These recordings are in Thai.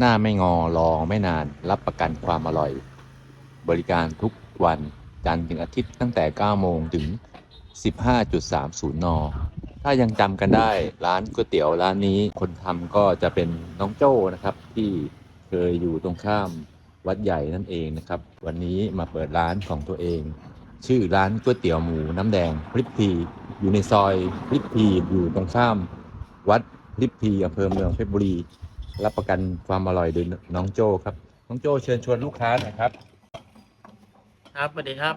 หน้าไม่งอรอไม่นานรับประกันความอร่อย บริการทุกวันจันทร์ถึงอาทิตย์ตั้งแต่ 9 โมงถึง 15.30 น ถ้ายังจำกันได้ร้านก๋วยเตี๋ยวร้านนี้คนทำก็จะเป็นน้องโจ้นะครับ ที่เคยอยู่ตรงข้ามวัดใหญ่นั่นเองนะครับ วันนี้มาเปิดร้านของตัวเอง ชื่อร้านก๋วยเตี๋ยวหมูน้ำแดงพริบพีอยู่ในซอยพริบพีอยู่ตรงข้าม วัดพริบพีอำเภอเมืองเพชรบุรี รับประกันความอร่อยโดยน้องโจ้ครับ น้องโจ้เชิญชวนลูกค้าหน่อยครับ ครับสวัสดีครับ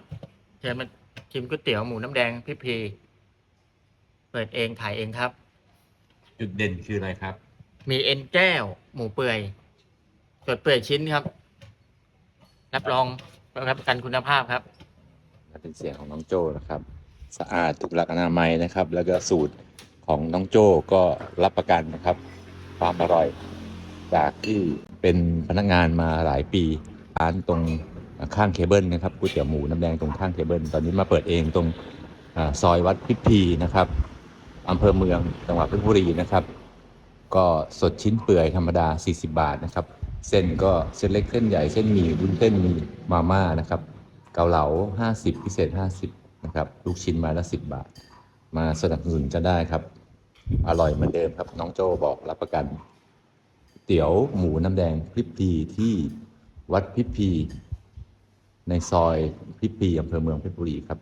เชิญมาชิมก๋วยเตี๋ยวหมูน้ำแดงพี่พีเปิดเองขายเองครับ จุดเด่นคืออะไรครับ มีเอ็นแก้ว หมูเปื่อยสดเปื่อยชิ้นครับ รับรองรับประกันคุณภาพครับเป็นเสียงของน้องโจ้นะครับ สะอาดถูกหลักอนามัยนะครับ แล้วก็สูตรของน้องโจ้ก็รับประกันนะครับ ความอร่อย จากที่เป็นพนักงานมาหลายปีร้านตรงข้างเคเบิลนะครับก๋วยเตี๋ยวหมูน้ำแดงตรงข้างเคเบิลตอนนี้มาเปิดเองตรงอซอยวัดพิพีนะครับอำเภอเมืองจังหวัดเพชรบุรีนะครับ ก็สดชิ้นเปื่อยธรรมดา 40 บาทนะครับ เส้นก็เส้นเล็กเส้นใหญ่เส้นหมี่วุ้นเส้นมีมาม่านะครับ เกาเหลา 50 พิเศษ 50นะครับลูกชิ้นมาละ10 บาท มาสนับสนุนจะได้ครับ อร่อยเหมือนเดิมครับน้องโจบอกรับประกัน เตี๋ยวหมูน้ำแดงพริบพีที่วัดพริบพี ในซอยพริบพีอำเภอเมืองเพชรบุรีครับ